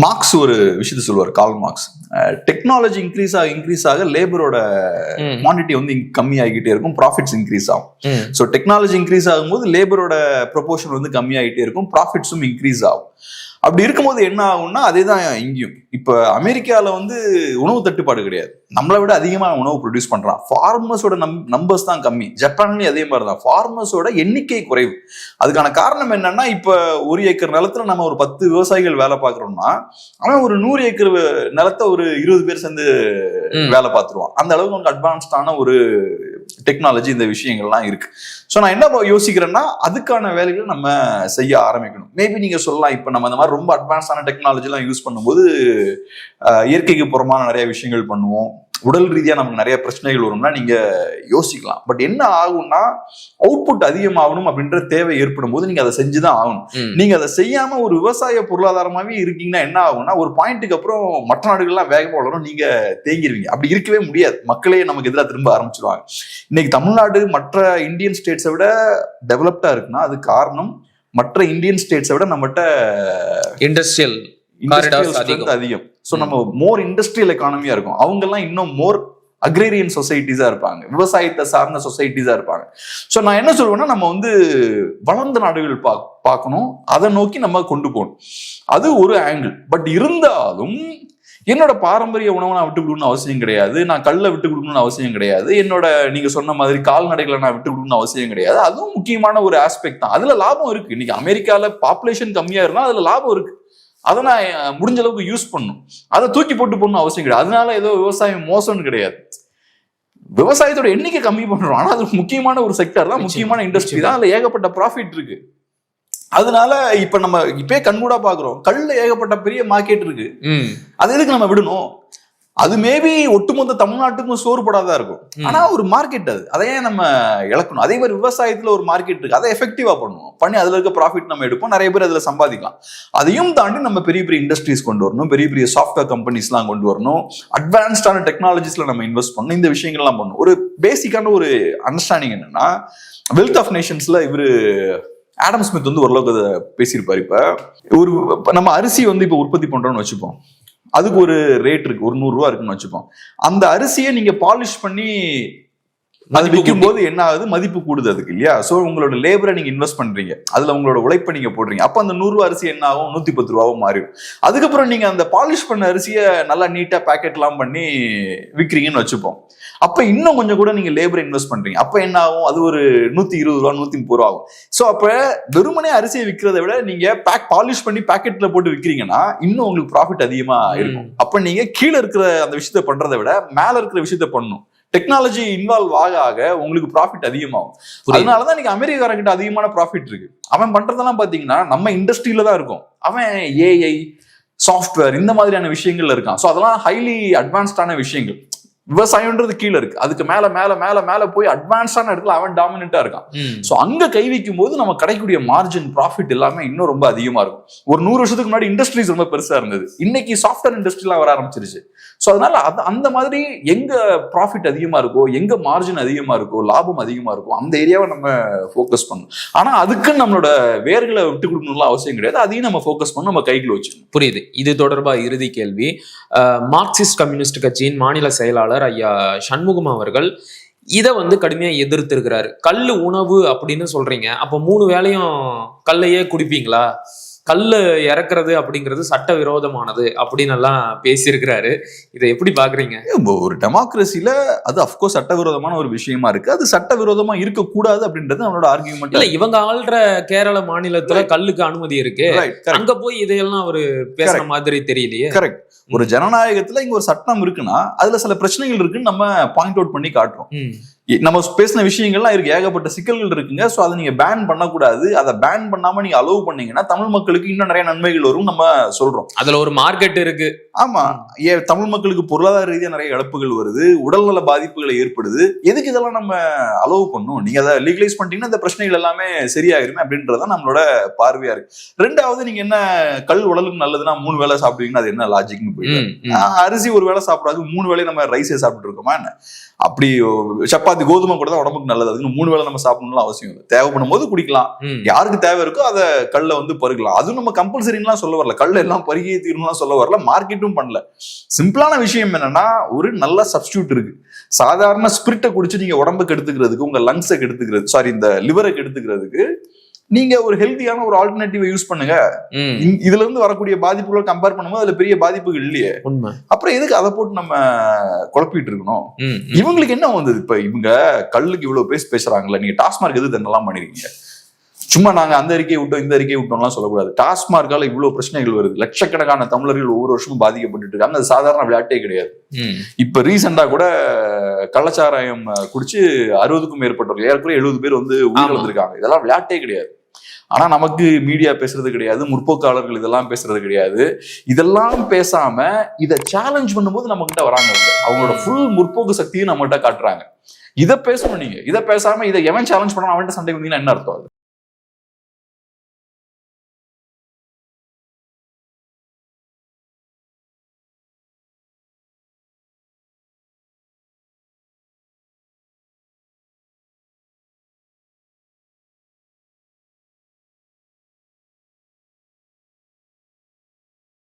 மார்க்ஸ் ஒரு விஷயத்த சொல்லுவார் கால் மார்க்ஸ். டெக்னாலஜி இன்க்ரீஸ் ஆக இன்க்ரீஸ் ஆக லேபரோட குவான்டிட்டி வந்து இங்க- கம்மியாகிட்டே இருக்கும் ப்ராஃபிட்ஸ் இன்க்ரீஸ் ஆகும். ஸோ டெக்னாலஜி இன்க்ரீஸ் ஆகும்போது லேபரோட ப்ரொபோர்ஷன் வந்து கம்மியாகிட்டே இருக்கும் ப்ராஃபிட்ஸும் இன்க்ரீஸ் ஆகும். அப்படி இருக்கும்போது என்ன ஆகும்னா அதே தான் இங்கேயும். இப்போ அமெரிக்காவில் வந்து உணவு தட்டுப்பாடு கிடையாது. நம்மளை விட அதிகமாக உணவு ப்ரொடியூஸ் பண்ணுறான் ஃபார்மர்ஸோட நம் நம்பர்ஸ் தான் கம்மி. ஜப்பான்லேயும் அதே மாதிரி தான் ஃபார்மர்ஸோட எண்ணிக்கை குறைவு. அதுக்கான காரணம் என்னன்னா இப்போ ஒரு ஏக்கர் நிலத்துல நம்ம ஒரு பத்து விவசாயிகள் வேலை பார்க்குறோம்னா அவன் ஒரு நூறு ஏக்கர் நிலத்தை ஒரு இருபது பேர் சேர்ந்து. வேலை பார்த்துருவான். அந்த அளவுக்கு நமக்கு அட்வான்ஸ்டான ஒரு டெக்னாலஜி இந்த விஷயங்கள்லாம் இருக்கு. ஸோ நான் என்ன யோசிக்கிறேன்னா அதுக்கான வேலைகளை நம்ம செய்ய ஆரம்பிக்கணும். மேபி நீங்க சொல்லலாம் இப்போ நம்ம அந்த மாதிரி ரொம்ப அட்வான்ஸான டெக்னாலஜிலாம் யூஸ் பண்ணும்போது இயற்கைக்கு புறமான நிறைய விஷயங்கள் பண்ணுவோம். உடல் ரீதியா நமக்கு நிறைய பிரச்சனைகள் வரும்னா நீங்க யோசிக்கலாம். பட் என்ன ஆகும்னா அவுட்புட் அதிகமாகணும் அப்படின்ற தேவை ஏற்படும் போது நீங்க அதை செஞ்சுதான் ஆகணும். ம். நீங்க அதை செய்யாம ஒரு விவசாய பொருளாதாரமாவே இருக்கீங்கன்னா என்ன ஆகும்னா ஒரு பாயிண்ட்டுக்கு அப்புறம் மற்ற நாடுகள்லாம் வேகமா வளரும் நீங்க தேங்கிருவீங்க. அப்படி இருக்கவே முடியாது. மக்களே நமக்கு எதிராக திரும்ப ஆரம்பிச்சிருவாங்க. இன்னைக்கு தமிழ்நாடு மற்ற இந்தியன் ஸ்டேட்ஸை விட டெவலப்டா இருக்குன்னா அது காரணம் மற்ற இந்தியன் ஸ்டேட்ஸை விட நம்மகிட்ட இண்டஸ்ட்ரியல் இண்டஸ்ட்ரியல் அதிகம். ஸோ நம்ம மோர் இண்டஸ்ட்ரியல் எக்கானமியா இருக்கும். அவங்க எல்லாம் இன்னும் மோர் அக்ரேரியன் சொசைட்டிஸா இருப்பாங்க. விவசாயத்தை சார்ந்த சொசைட்டிஸா இருப்பாங்க. ஸோ நான் என்ன சொல்லுவேன்னா நம்ம வந்து வளர்ந்த நாடுகள் பா பார்க்கணும். அதை நோக்கி நம்ம கொண்டு போகணும். அது ஒரு ஆங்கிள் பட் இருந்தாலும் என்னோட பாரம்பரிய உணவை நான் விட்டு கொடுக்கணும்னு அவசியம் கிடையாது. நான் கல்லை விட்டு கொடுக்கணும்னு அவசியம் கிடையாது. என்னோட நீங்க சொன்ன மாதிரி கால்நடைகளை நான் விட்டு கொடுக்கணும்னு அவசியம் கிடையாது. அதுவும் முக்கியமான ஒரு ஆஸ்பெக்ட் தான். அதுல லாபம் இருக்கு. இன்னைக்கு அமெரிக்கால பாப்புலேஷன் கம்மியா இருந்தா அதுல லாபம் இருக்கு. அதை நான் முடிஞ்ச அளவுக்கு யூஸ் பண்ணும் அதை தூக்கி போட்டு போடணும் அவசியம் கிடையாது. அதனால ஏதோ விவசாயம் மோசம்னு கிடையாது. விவசாயத்தோட எண்ணிக்கை கம்மி பண்றோம். ஆனா அது முக்கியமான ஒரு செக்டர் தான் முக்கியமான இண்டஸ்ட்ரி தான். அதுல ஏகப்பட்ட ப்ராஃபிட் இருக்கு. அதனால இப்ப நம்ம இப்பயே கண்கூடா பாக்குறோம். கல்ல ஏகப்பட்ட பெரிய மார்க்கெட் இருக்கு. அது எதுக்கு நம்ம விடணும்? அது மேபி ஒட்டுமொத்த தமிழ்நாட்டுக்கும் சோறு போடாதான் இருக்கும். ஆனா ஒரு மார்க்கெட் அது. அதையே நம்ம இழக்கணும்? அதே மாதிரி விவசாயத்துல ஒரு மார்க்கெட் இருக்கு. அதை எஃபெக்டிவா பண்ணுவோம். பண்ணி அதுல இருக்க ப்ராஃபிட் நம்ம எடுப்போம். நிறைய பேர் அதுல சம்பாதிக்கலாம். அதையும் தாண்டி நம்ம பெரிய பெரிய இண்டஸ்ட்ரீஸ் கொண்டு வரணும். பெரிய பெரிய சாஃப்ட்வேர் கம்பெனிஸ்லாம் கொண்டு வரணும். அட்வான்ஸ்டான டெக்னாலஜிஸ்ல நம்ம இன்வெஸ்ட் பண்ணணும். இந்த விஷயங்கள்லாம் பண்ணணும். ஒரு பேசிக்கான ஒரு அண்டர்ஸ்டாண்டிங் என்னன்னா வெல்த் ஆஃப் நேஷன்ஸ்ல இவரு ஆடம் ஸ்மித் வந்து ஓரளவுக்கு அதை பேசியிருப்பாரு இப்ப. ஒரு நம்ம அரிசி வந்து இப்ப உற்பத்தி பண்றோம்னு வச்சுப்போம். அதுக்கு ஒரு ரேட் இருக்கு. ஒரு நூறுரூவா இருக்குன்னு வச்சுப்போம் அந்த அரிசியை நீங்க பாலிஷ் பண்ணி அது விற்கும் போது என்ன ஆகுது? மதிப்பு கூடுது அதுக்கு இல்லையா? சோ உங்களோட லேபரை நீங்க இன்வெஸ்ட் பண்றீங்க. அதுல உங்களோட உழைப்பை நீங்க போடுறீங்க. அப்ப அந்த நூறு ரூபா அரிசி என்ன ஆகும்? நூத்தி பத்து ரூபாவும் மாறிடும். அதுக்கப்புறம் நீங்க அந்த பாலிஷ் பண்ண அரிசியை நல்லா நீட்டா பேக்கெட்லாம் பண்ணி விற்கிறீங்கன்னு வச்சுப்போம். அப்ப இன்னும் கொஞ்சம் கூட நீங்க லேபர் இன்வெஸ்ட் பண்றீங்க. அப்ப என்ன ஆகும்? அது ஒரு நூத்தி இருபது ரூபா நூத்தி முப்பது ரூபா ஆகும். சோ அப்ப வெறுமனே அரிசியை விற்கிறத விட நீங்க பேக் பாலிஷ் பண்ணி பாக்கெட்ல போட்டு விற்கிறீங்கன்னா இன்னும் உங்களுக்கு ப்ராஃபிட் அதிகமா இருக்கும். அப்ப நீங்க கீழே இருக்கிற அந்த விஷயத்த பண்றதை விட மேல இருக்கிற விஷயத்த பண்ணணும். டெக்னாலஜி இன்வால்வ் ஆக ஆக உங்களுக்கு ப்ராஃபிட் அதிகமாகும். அதனாலதான் இன்னைக்கு அமெரிக்காரங்கிட்ட அதிகமான ப்ராஃபிட் இருக்கு. அவன் பண்றதெல்லாம் பாத்தீங்கன்னா நம்ம இண்டஸ்ட்ரியில தான் இருக்கும். அவன் ஏஐ சாஃப்ட்வேர் இந்த மாதிரியான விஷயங்கள்ல இருக்கான். ஸோ அதெல்லாம் ஹைலி அட்வான்ஸ்டான விஷயங்கள். விவசாயம்ன்றது கீழே இருக்கு. அதுக்கு மேல மேல மேல மேல போய் அட்வான்ஸான இடத்துல அவன் டாமினண்டா இருக்கான். ஸோ அங்க கை வைக்கும் போது நம்ம கிடைக்கக்கூடிய மார்ஜின் ப்ராஃபிட் எல்லாமே இன்னும் ரொம்ப அதிகமா இருக்கும். ஒரு நூறு வருஷத்துக்கு முன்னாடி இண்டஸ்ட்ரீஸ் ரொம்ப பெருசா இருந்தது. இன்னைக்கு சாஃப்ட்வேர் இண்டஸ்ட்ரிலாம் வர ஆரம்பிச்சிருச்சு. ஸோ அதனால அது அந்த மாதிரி எங்க ப்ராஃபிட் அதிகமா இருக்கோ எங்க மார்ஜின் அதிகமா இருக்கோ லாபம் அதிகமா இருக்கோ அந்த ஏரியாவை நம்ம ஃபோக்கஸ் பண்ணணும். ஆனா அதுக்குன்னு நம்மளோட வேர்களை விட்டு கொடுக்கணும்லாம் அவசியம் கிடையாது. அதையும் நம்ம ஃபோக்கஸ் பண்ணி நம்ம கைக்குள்ள வச்சுக்கணும். புரியுது. இது தொடர்பா இறுதி கேள்வி. மார்க்சிஸ்ட் கம்யூனிஸ்ட் கட்சியின் மாநில செயலாளர் ஐயா சண்முகம் அவர்கள் இதை வந்து கடுமையாக எதிர்த்திருக்கிறாரு. கல் உணவு அப்படின்னு சொல்றீங்க. அப்போ மூணு வேளையும் கல்லையே குடிப்பீங்களா? கல்லு இறக்குறது அப்படிங்கிறது சட்ட விரோதமானது அப்படின்னு எல்லாம் பேசியிருக்கிறாரு. இதை எப்படி பாக்குறீங்க ஒரு டெமோக்ரஸில அது அஃப்கோர்ஸ் சட்டவிரோதமான ஒரு விஷயமா இருக்கு. அது சட்டவிரோதமா இருக்கக்கூடாது அப்படின்றது அவனோட இல்ல ஆர்கியூமெண்ட் இவங்க ஆள்ற கேரள மாநிலத்துல கல்லுக்கு அனுமதி இருக்கு. அங்க போய் இதையெல்லாம் அவரு பேசுற மாதிரி தெரியலையே. கரெக்ட் ஒரு ஜனநாயகத்துல இங்க ஒரு சட்டம் இருக்குன்னா அதுல சில பிரச்சனைகள் இருக்குன்னு நம்ம பாயிண்ட் அவுட் பண்ணி காட்டுறோம். நம்ம பேசின விஷயங்கள்லாம் இருக்கு. ஏகப்பட்ட சிக்கல்கள் இருக்குங்க. ஸோ அதை நீங்க பேன் பண்ணக்கூடாது. அதை பேன் பண்ணாம நீங்க அலோவ் பண்ணீங்கன்னா தமிழ் மக்களுக்கு இன்னும் நிறைய நன்மைகள் வரும் நம்ம சொல்றோம். அதுல ஒரு மார்க்கெட் இருக்கு. ஆமா. ஏ தமிழ் மக்களுக்கு பொருளாதார ரீதியா நிறைய இழப்புகள் வருது. உடல்நல பாதிப்புகளை ஏற்படுது. எதுக்கு இதெல்லாம் நம்ம அலோவ் பண்ணும் நீங்க அதை லீகலைஸ் பண்ணிட்டீங்கன்னா இந்த பிரச்சனைகள் எல்லாமே சரியாயிருமே அப்படின்றதான் நம்மளோட பார்வையா இருக்கு. ரெண்டாவது நீங்க என்ன கல் உடலுக்கு நல்லதுன்னா மூணு வேளை சாப்பிடுவீங்கன்னா அது என்ன லாஜிக்னு போயிட்டு அரிசி ஒரு வேளை சாப்பிடாது மூணு வேளை நம்ம ரைஸே சாப்பிட்டு இருக்கோமா என்ன? அப்படி சப்பாத்தி கோதுமை கூட தான் உடம்புக்கு நல்லது. அதுக்கு மூணு வேளை நம்ம சாப்பிடணும்னு அவசியம் இல்லை. தேவைப்படும் போது குடிக்கலாம். யாருக்கு தேவை இருக்கோ அதை கல்ல வந்து பருகலாம். அதுவும் நம்ம கம்பல்சரின்லாம் சொல்ல வரல. கல்ல எல்லாம் பருகியே தீரணும்லாம் சொல்ல வரல. மார்க்கெட்டும் பண்ணல. சிம்பிளான விஷயம் என்னன்னா ஒரு நல்ல சப்ஸ்டியூட் இருக்கு. சாதாரண ஸ்பிரிட்டை குடிச்சு நீங்க உடம்புக்கு எடுத்துக்கிறதுக்கு உங்க லங்ஸை கெடுத்துக்கிறது சாரி இந்த லிவரை கெடுத்துக்கிறதுக்கு நீங்க ஒரு ஹெல்த்தியான ஒரு ஆல்டர்னேட்டிவ் யூஸ் பண்ணுங்க. இதுல இருந்து வரக்கூடிய பாதிப்புகளை கம்பேர் பண்ணும்போது அதுல பெரிய பாதிப்புகள் இல்லையே. அப்புறம் எதுக்கு அதை போட்டு நம்ம குழப்பிட்டு இருக்கணும். இவங்களுக்கு என்ன வந்தது? இப்ப இவங்க கல்லுக்கு இவ்வளவு பேசி பேசுறாங்கல்ல நீங்க டாஸ்மார்க் எது தண்டெல்லாம் பண்ணிருக்கீங்க? சும்மா நாங்க அந்த அறிக்கையை விட்டோம் இந்த அறிக்கையை விட்டோம்லாம் சொல்லக்கூடாது. டாஸ்மார்க்கால இவ்வளவு பிரச்சனைகள் வருது. லட்சக்கணக்கான தமிழர்கள் ஒவ்வொரு வருஷமும் பாதிக்கப்பட்டு இருக்காங்க. அது சாதாரண விளையாட்டே கிடையாது. இப்ப ரீசெண்டா கூட கள்ளச்சாராயம் குடிச்சு அறுபதுக்கும் மேற்பட்டவர்கள் ஏற்கனவே எழுபது பேர் வந்து. உயிரிழந்திருக்காங்க. இதெல்லாம் விளையாட்டே கிடையாது. ஆனா நமக்கு மீடியா பேசுறது கிடையாது முற்போக்காளர்கள் இதெல்லாம் பேசுறது கிடையாது. இதெல்லாம் பேசாம இதை சேலஞ்ச் பண்ணும்போது நம்ம கிட்ட வராங்க அவங்க. அவங்களோட ஃபுல் முற்போக்கு சக்தியும் நம்ம கிட்ட காட்டுறாங்க. இதை பேசணும் நீங்க. இதை பேசாம இதை எவன் சேலஞ்ச் பண்ணா அவன்கிட்ட சண்டை வந்தீங்கன்னா என்ன அர்த்தம் அது?